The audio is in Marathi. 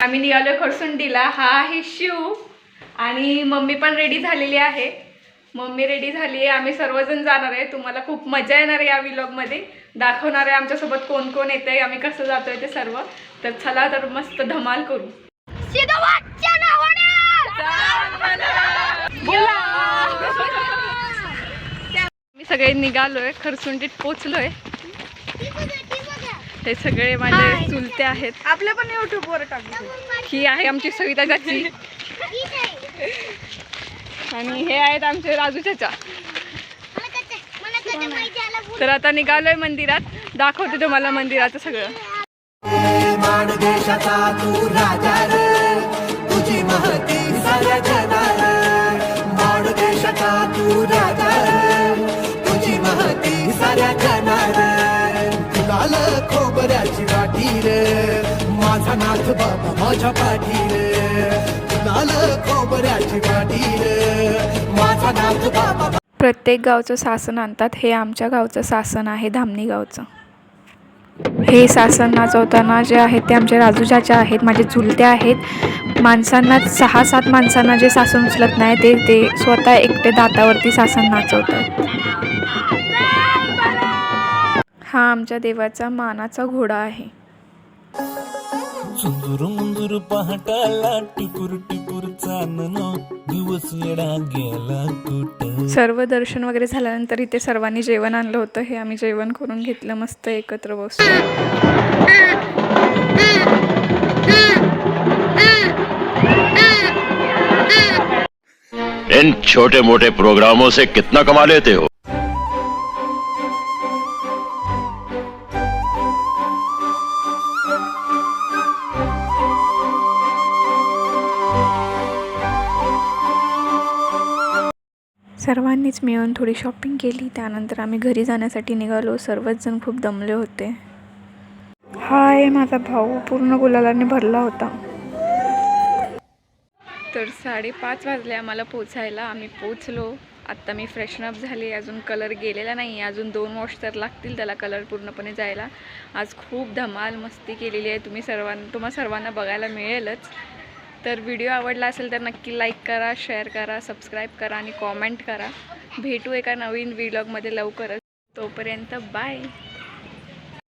आम्ही निघालोय खरसुंडीला हा आहे शिव आणि मम्मी पण रेडी झालेली आहे. मम्मी रेडी झाली आहे आम्ही सर्वजण जाणार आहे. तुम्हाला खूप मजा येणार आहे या व्लॉगमध्ये दाखवणार आहे आमच्यासोबत कोण कोण येत आहे आम्ही कसं जातोय ते सर्व. तर चला तर मस्त धमाल करू. मी सगळे निघालोय. खरसुंडीत पोचलोय. हे सगळे माझे चुलते आहेत. आपल्या पण युट्यूबवर टाकू ही आहे आमची सविता चाची आणि हे आहेत आमचे राजू चाचा. तर आता निघालोय मंदिरात. दाखवते तुम्हाला मंदिराचं सगळं. माणदेशाचा तू राजा रे. तुझी महती साऱ्या जनार खोबऱ्याची वाटी रे माझा नाथ बाबा माझ्या पाठी रे खोबऱ्याची वाटी रे माझा नाथ बाबा प्रत्येक गावचं सासन आणतात हे आमच्या गावचं सासन आहे धामणी गावचं. हे सासन नाचवताना जे आहेत ते आमचे राजूजाच्या आहेत माझे चुलते आहेत. माणसांना सहा सात माणसांना जे सासन उचलत नाही ते ते स्वतः एकटे दातावरती सासन नाचवतात. हा आमच्या देवाचा मानाचा घोडा आहे. सुंदूर मुंदूर पहाटाला टिपूर टिपूर चांदनो दिवस येडा गेला कुठ? सर्व दर्शन वगैरे झाल्यानंतर इथे सर्वांनी जेवण आणलं होतं. हे आम्ही जेवण करून घेतलं मस्त एकत्र बसून इन छोटे मोटे प्रोग्रामों से कितना कमा लेते हो? सर्वांनीच मिळून थोडी शॉपिंग केली. त्यानंतर आम्ही घरी जाण्यासाठी निघालो. सर्वच जण खूप दमले होते. हा आहे माझा भाऊ पूर्ण गुलालाने भरला होता. तर साडेपाच वाजले आम्हाला पोचायला. आम्ही पोचलो. आत्ता मी फ्रेशनअप झाले. अजून कलर गेलेला नाही. आहे अजून दोन वॉश तर लागतील त्याला कलर पूर्णपणे जायला. आज खूप धमाल मस्ती केलेली आहे. तुम्ही सर्वांना तुम्हा सर्वांना बघायला मिळेलच. तर व्हिडिओ आवडला असेल तर नक्की लाईक करा शेअर करा सबस्क्राईब करा आणि कॉमेंट करा. भेटू एका नवीन व्लॉगमध्ये लवकरच. तोपर्यंत बाय.